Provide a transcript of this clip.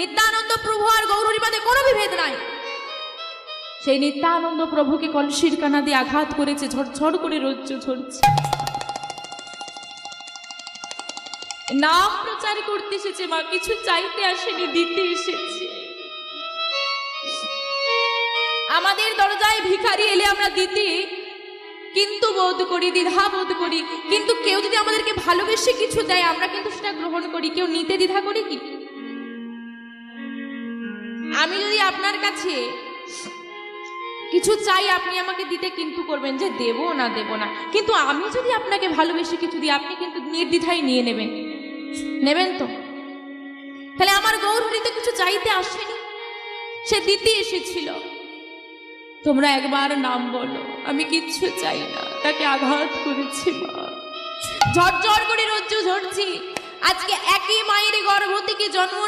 নিত্যানন্দ প্রভু আর মধ্যে কোনো বিভেদ নাই। সেই নিত্যানন্দ প্রভুকে কলসির কানা দিয়ে আঘাত করেছে, ঝরঝর করে রজ্জ ঝরছে। নাম প্রচার করতে এসেছে মা, কিছু চাইতে আসেনি, দিতে এসেছে। আমাদের দরজায় ভিখারি এলে আমরা দিতে, কিন্তু বোধ করি, দ্বিধা বোধ করি। কিন্তু কেউ যদি আমাদেরকে ভালোবেসে কিছু দেয়, আমরা কিন্তু সেটা গ্রহণ করি। কেউ নিতে দ্বিধা করি কি? আমি যদি আপনার কাছে কিছু চাই, আপনি আমাকে দিতে কিন্তু করবেন যে দেব না দেব না। কিন্তু আমি যদি আপনাকে ভালোবেসে কিছু দিই, আপনি কিন্তু নির্দ্বিধায় নিয়ে নেবেন। নেবেন তো? তাহলে আমার গৌরহরি তো কিছু চাইতে আসেনি? সে দিতে এসেছিল। তোমরা একবার নাম বলো, আমি কিচ্ছু চাই না। তাকে আঘাত করেছি, মা। ঝরঝর করে রজ্জু ঝরছি। আজকে একই মায়ের গর্ভ থেকে জন্ম